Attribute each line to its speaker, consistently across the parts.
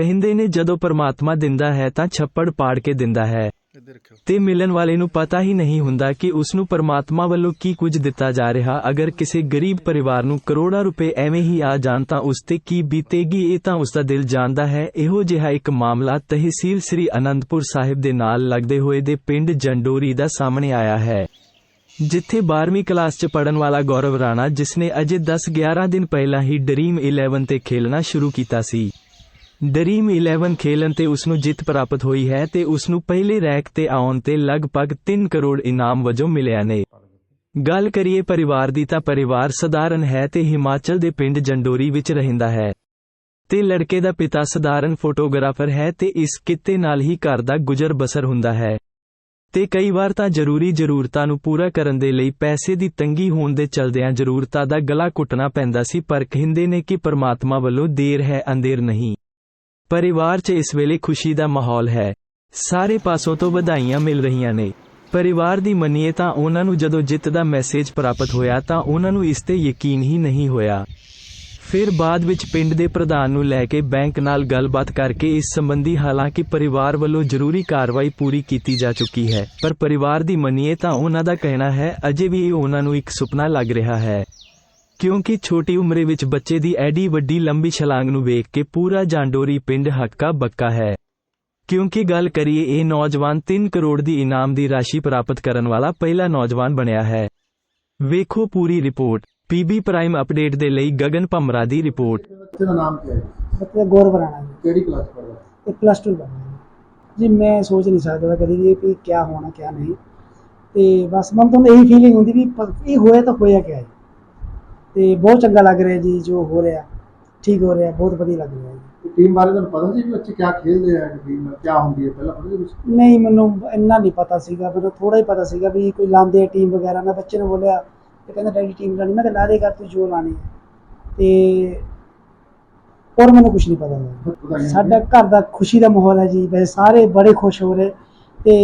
Speaker 1: ਕਹਿੰਦੇ ਨੇ ਜਦੋਂ ਪਰਮਾਤਮਾ ਦਿੰਦਾ ਹੈ ਤਾਂ ਛੱਪੜ ਪਾੜ ਕੇ ਦਿੰਦਾ ਹੈ। ਤੇ ਮਿਲਣ ਵਾਲੇ ਨੂੰ ਪਤਾ ਹੀ ਨਹੀਂ ਹੁੰਦਾ ਕਿ ਉਸ ਨੂੰ ਪਰਮਾਤਮਾ ਵੱਲੋਂ ਕੀ ਕੁਝ ਦਿੱਤਾ ਜਾ ਰਿਹਾ। ਅਗਰ ਕਿਸੇ ਗਰੀਬ ਪਰਿਵਾਰ ਨੂੰ ਕਰੋੜਾਂ ਰੁਪਏ ਐਵੇਂ ਹੀ ਆ ਜਾਣ ਤਾਂ ਉਸ ਤੇ ਕੀ ਬੀਤੇਗੀ ਇਹ ਤਾਂ ਉਸ ਦਾ ਦਿਲ ਜਾਣਦਾ ਹੈ। ਇਹੋ ਜਿਹਾ ਇੱਕ ਮਾਮਲਾ ਤਹਿਸੀਲ ਸ੍ਰੀ ਅਨੰਦਪੁਰ ਸਾਹਿਬ ਦੇ ਨਾਲ ਲੱਗਦੇ ਹੋਏ ਦੇ ਪਿੰਡ ਜੰਡੋਰੀ ਦਾ ਸਾਹਮਣੇ ਆਇਆ ਹੈ। ਜਿੱਥੇ 12ਵੀਂ ਕਲਾਸ 'ਚ ਪੜਨ ਵਾਲਾ ਗੌਰਵ ਰਾਣਾ ਜਿਸਨੇ ਅਜੇ 10-11 ਦਿਨ ਪਹਿਲਾਂ ਹੀ ਡਰੀਮ 11 ਤੇ ਖੇਲਣਾ ਸ਼ੁਰੂ ਕੀਤਾ ਸੀ। ਡਰੀਮ 11 ਖੇਲਣ ਤੇ ਉਸ ਨੂੰ ਜਿੱਤ ਪ੍ਰਾਪਤ ਹੋਈ ਹੈ ਤੇ ਉਸ ਨੂੰ ਪਹਿਲੇ ਰੈਂਕ ਤੇ ਆਉਣ ਤੇ ਲਗਭਗ 3 ਕਰੋੜ ਇਨਾਮ ਵਜੋਂ ਮਿਲਿਆ ਨੇ। ਗੱਲ ਕਰੀਏ ਪਰਿਵਾਰ ਦੀ ਤਾਂ ਪਰਿਵਾਰ ਸਧਾਰਨ ਹੈ ਤੇ ਹਿਮਾਚਲ ਦੇ ਪਿੰਡ ਜੰਡੋਰੀ ਵਿੱਚ ਰਹਿੰਦਾ ਹੈ। ਤੇ ਲੜਕੇ ਦਾ ਪਿਤਾ ਸਧਾਰਨ ਫੋਟੋਗ੍ਰਾਫਰ ਹੈ ਤੇ ਇਸ ਕਿੱਤੇ ਨਾਲ ਹੀ ਘਰ ਦਾ ਗੁਜ਼ਰ ਬਸਰ ਹੁੰਦਾ ਹੈ। ਤੇ ਕਈ ਵਾਰ ਤਾਂ ਜ਼ਰੂਰੀ ਜ਼ਰੂਰਤਾਂ ਨੂੰ ਪੂਰਾ ਕਰਨ ਦੇ ਲਈ ਪੈਸੇ ਦੀ ਤੰਗੀ ਹੋਣ ਦੇ ਚਲਦਿਆਂ ਜ਼ਰੂਰਤਾਂ ਦਾ ਗਲਾ ਘੁੱਟਣਾ ਪੈਂਦਾ ਸੀ ਪਰ ਕਹਿੰਦੇ ਨੇ ਕਿ ਪਰਮਾਤਮਾ ਵੱਲੋਂ ਦੇਰ ਹੈ, ਅੰਧੇਰ ਨਹੀਂ। ਪਰਿਵਾਰ 'ਚ ਇਸ ਵੇਲੇ ਖੁਸ਼ੀ ਦਾ ਮਾਹੌਲ ਹੈ। ਸਾਰੇ ਪਾਸੋਂ ਤੋਂ ਵਧਾਈਆਂ ਮਿਲ ਰਹੀਆਂ ਨੇ। ਪਰਿਵਾਰ ਦੀ ਮੰਨੀਏ ਤਾਂ ਉਹਨਾਂ ਨੂੰ ਜਦੋਂ ਜਿੱਤ ਦਾ ਮੈਸੇਜ ਪ੍ਰਾਪਤ ਹੋਇਆ ਤਾਂ ਉਹਨਾਂ ਨੂੰ ਇਸ ਤੇ ਯਕੀਨ ਹੀ ਨਹੀਂ ਹੋਇਆ। ਫਿਰ ਬਾਅਦ ਵਿੱਚ ਪਿੰਡ ਦੇ ਪ੍ਰਧਾਨ ਨੂੰ ਲੈ ਕੇ ਬੈਂਕ ਨਾਲ ਗੱਲਬਾਤ ਕਰਕੇ ਇਸ ਸੰਬੰਧੀ ਹਾਲਾਂਕਿ ਪਰਿਵਾਰ ਵੱਲੋਂ ਜ਼ਰੂਰੀ ਕਾਰਵਾਈ ਪੂਰੀ ਕੀਤੀ ਜਾ ਚੁੱਕੀ ਹੈ। ਪਰ ਪਰਿਵਾਰ ਦੀ ਮੰਨੀਏ ਤਾਂ ਉਹਨਾਂ ਦਾ ਕਹਿਣਾ ਹੈ, ਅਜੇ ਵੀ ਇਹ ਉਹਨਾਂ ਨੂੰ ਇੱਕ ਸੁਪਨਾ ਲੱਗ ਰਿਹਾ ਹੈ। ਕਿਉਂਕਿ ਛੋਟੀ ਉਮਰੇ ਵਿੱਚ ਬੱਚੇ ਦੀ ਐਡੀ ਵੱਡੀ ਲੰਬੀ ਛਲਾਂਗ ਨੂੰ ਵੇਖ ਕੇ ਪੂਰਾ ਜਾਂਡੋਰੀ ਪਿੰਡ ਹੱਕਾ ਬੱਕਾ ਹੈ। ਕਿਉਂਕਿ ਗੱਲ ਕਰੀਏ ਇਹ ਨੌਜਵਾਨ 3 ਕਰੋੜ ਦੀ ਇਨਾਮ ਦੀ ਰਾਸ਼ੀ ਪ੍ਰਾਪਤ ਕਰਨ ਵਾਲਾ ਪਹਿਲਾ ਨੌਜਵਾਨ ਬਣਿਆ ਹੈ। ਵੇਖੋ ਪੂਰੀ ਰਿਪੋਰਟ। ਪੀਬੀ ਪ੍ਰਾਈਮ ਅਪਡੇਟ ਦੇ ਲਈ ਗਗਨ ਭਮਰਾ ਦੀ ਰਿਪੋਰਟ।
Speaker 2: ਬੱਚੇ ਦਾ ਨਾਮ ਕੀ ਹੈ?
Speaker 3: ਬੱਚਾ ਗੌਰਵ ਰਾਣਾ ਜੀ।
Speaker 2: ਕਿਹੜੀ ਕਲਾਸ ਪੜ੍ਹਦਾ?
Speaker 3: ਤੇ ਪਲੱਸ 2 ਕਰਨਾ ਜੀ। ਜੀ ਮੈਂ ਸੋਚ ਨਹੀਂ ਸਕਦਾ ਕਦੀ ਵੀ ਕਿ ਕੀ ਹੋਣਾ ਕੀ ਨਹੀਂ। ਤੇ ਬਸ ਮਨ ਤੋਂ ਇਹੀ ਫੀਲਿੰਗ ਹੁੰਦੀ ਵੀ ਪ- ਇਹ ਹੋਇਆ ਤਾਂ ਹੋਇਆ ਕਿਆ ਹੈ ਤੇ ਬਹੁਤ ਚੰਗਾ ਲੱਗ ਰਿਹਾ ਜੀ ਜੋ ਹੋ ਰਿਹਾ। ਠੀਕ ਹੋ ਰਿਹਾ ਬਹੁਤ ਵਧੀਆ ਲੱਗ ਰਿਹਾ ਜੀ।
Speaker 2: ਟੀਮ ਬਾਰੇ ਤੁਹਾਨੂੰ ਪਤਾ ਸੀ ਵੀ ਬੱਚੇ ਕਿਆ ਖੇਡਦੇ ਆ ਟੀਮ ਕੀ ਹੁੰਦੀ ਹੈ ਪਹਿਲਾਂ ਪਤਾ ਸੀ ਕੁਛ?
Speaker 3: ਨਹੀਂ ਮੈਨੂੰ ਇੰਨਾ ਨਹੀਂ ਪਤਾ ਸੀਗਾ ਮੈਨੂੰ ਥੋੜਾ ਹੀ ਪਤਾ ਸੀਗਾ ਵੀ ਕੋਈ ਲਾਉਂਦੇ ਆ ਟੀਮ ਵਗੈਰਾ। ਮੈਂ ਬੱਚੇ ਨੂੰ ਬੋਲਿਆ ਤੇ ਕਹਿੰਦਾ ਡੈਡੀ ਟੀਮ ਲਾਣੀ ਮੈਂ ਕਿਹਾ ਲਾ ਦੇ ਕਰ ਤੂੰ ਜੋ ਲਾਣੀ ਹੈ। ਤੇ ਹੋਰ ਮੈਨੂੰ ਕੁਝ ਨਹੀਂ ਪਤਾ ਲੱਗਾ
Speaker 2: ਵਧਾਈਆਂ
Speaker 3: ਸਾਡਾ ਘਰ ਦਾ ਖੁਸ਼ੀ ਦਾ ਮਾਹੌਲ ਹੈ ਜੀ। ਵੈਸੇ ਸਾਰੇ ਬੜੇ ਖੁਸ਼ ਹੋ ਰਹੇ। ਤੇ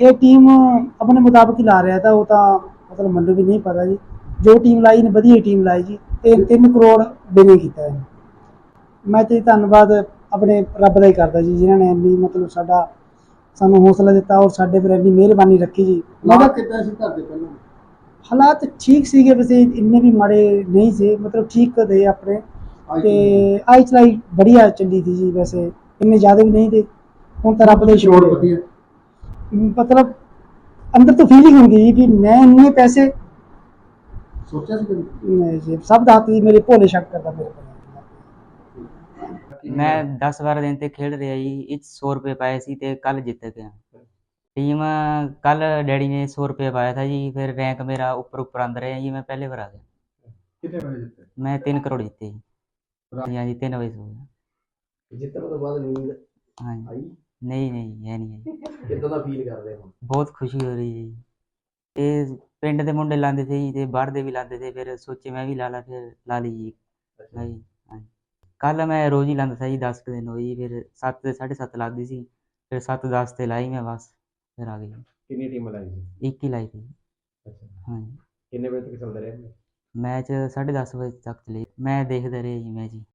Speaker 3: ਇਹ ਟੀਮ ਆਪਣੇ ਮੁਤਾਬਕ ਹੀ ਲਾ ਰਿਹਾ ਤਾਂ ਉਹ ਤਾਂ ਮਤਲਬ ਮੈਨੂੰ ਵੀ ਨਹੀਂ ਪਤਾ ਜੀ। ਜੋ ਟੀਮ ਲਾਈ ਨੇ ਵਧੀਆ ਟੀਮ ਲਾਈ ਜੀ ਤੇ 3 ਕਰੋੜ ਬਿਨੇ ਕੀਤਾ ਹੈ ਮੈਂ ਤੇ ਧੰਨਵਾਦ ਆਪਣੇ ਰੱਬ ਦਾ ਹੀ ਕਰਦਾ ਜੀ ਜਿਨ੍ਹਾਂ ਨੇ ਇੰਨੀ ਮਤਲਬ ਸਾਡਾ ਸਾਨੂੰ ਹੌਸਲਾ ਦਿੱਤਾ ਔਰ ਸਾਡੇ ਪਰ ਇੰਨੀ ਮਿਹਰਬਾਨੀ ਰੱਖੀ ਜੀ।
Speaker 2: ਲਾਦਾ ਕਿੱਦਾਂ ਸੀ ਘਰ ਦੇ ਪਹਿਲਾਂ?
Speaker 3: ਹਾਲਾਤ ਠੀਕ ਸੀਗੇ ਵੈਸੇ ਇੰਨੇ ਵੀ ਮਾੜੇ ਨਹੀਂ ਸੀ ਮਤਲਬ ਠੀਕ ਦੇ ਆਪਣੇ। ਤੇ ਆਈ ਚਲਾਈ ਬੜੀਆ ਚੱਲੀ ਸੀ ਜੀ ਵੈਸੇ ਇੰਨੇ ਜ਼ਿਆਦਾ ਵੀ ਨਹੀਂ ਤੇ ਹੁਣ ਤਾਂ ਰੱਬ ਦਾ ਸ਼ੁਕਰ ਮਤਲਬ ਅੰਦਰ ਤੋਂ ਫੀਲਿੰਗ ਹੁੰਦੀ ਜੀ ਵੀ ਮੈਂ ਇੰਨੇ ਪੈਸੇ
Speaker 2: ਸੋਚਿਆ ਸੀ ਕਦੇ?
Speaker 3: ਨਹੀਂ ਜੀ, ਸਭ ਦਾ ਹੱਥ ਜੀ ਮੇਰੇ ਭੋਲੇ ਸ਼ੱਕ ਕਰਦਾ ਮੇਰੇ ਕੋਲ
Speaker 4: ਮੈਂ 10 12 ਦਿਨ ਤੇ ਖੇਡ ਰਿਹਾ ਜੀ ਇਹ 'ਚ 100 ਰੁਪਏ ਪਾਏ ਸੀ ਤੇ ਕੱਲ ਜਿੱਤ ਗਿਆ। ਟੀਮ ਕੱਲ ਡੈਡੀ ਨੇ 100 ਰੁਪਏ ਪਾਇਆ ਥਾ ਜੀ ਫਿਰ ਰੈਂਕ ਮੇਰਾ ਉੱਪਰ ਉੱਪਰ ਆਂਦ ਰਿਹਾ ਜੀ ਮੈਂ ਪਹਿਲੇ ਵਾਰ ਆ ਗਿਆ।
Speaker 2: ਕਿੰਨੇ ਪੈਸੇ ਜਿੱਤੇ?
Speaker 4: ਮੈਂ 3 ਕਰੋੜ ਜਿੱਤੇ ਜੀ। ਹਾਂਜੀ ਹਾਂਜੀ 3 ਵਜੇ ਸੋ ਗਿਆ।
Speaker 5: ਜਿੱਤਣ ਤੋਂ ਬਾਅਦ ਨੀਂਦ
Speaker 4: ਹਾਂਜੀ।
Speaker 5: ਆਈ?
Speaker 4: ਨਹੀਂ ਨਹੀਂ ਇਹ ਨਹੀਂ। ਹੈ
Speaker 5: ਕਿੱਦਾਂ ਦਾ ਫੀਲ ਕਰਦੇ ਹੋ?
Speaker 4: ਬਹੁਤ ਖੁਸ਼ੀ ਹੋ ਰਹੀ ਹੈ ਜੀ। ਇਹ ਪਿੰਡ ਦੇ ਮੁੰਡੇ ਲਾਉਂਦੇ ਸੀ ਜੀ ਤੇ ਬਾਹਰ ਦੇ ਵੀ ਲਾਉਂਦੇ ਸੀ ਫਿਰ ਸੋਚੇ ਮੈਂ ਵੀ ਲਾ ਲਾ ਫਿਰ ਲਾ ਲਈ ਜੀ। ਹਾਂਜੀ ਹਾਂਜੀ। ਕੱਲ ਮੈਂ ਰੋਜ਼ ਹੀ ਲਾਉਂਦਾ ਸੀ ਜੀ 10 ਕੁ ਦਿਨ ਹੋਈ ਫਿਰ 7 ਤੇ 7.5 ਲੱਗਦੀ ਸੀ ਫਿਰ 7 10 ਤੇ ਲਾਈ ਮੈਂ ਬਸ ਫਿਰ ਆ ਗਈ।
Speaker 5: ਕਿੰਨੀ ਟੀਮ ਲਾਈ ਸੀ?
Speaker 4: ਇੱਕ ਹੀ ਲਾਈ ਸੀ।
Speaker 5: ਅੱਛਾ।
Speaker 4: ਹਾਂਜੀ।
Speaker 5: ਕਿੰਨੇ ਵਜੇ ਤੱਕ ਚੱਲਦਾ ਰਿਹਾ
Speaker 4: ਮੈਚ 10:30 ਵਜੇ ਤੱਕ ਚਲੇ। ਮੈਂ ਦੇਖਦਾ ਰਿਹਾ ਜੀ ਮੈਚ ਜੀ।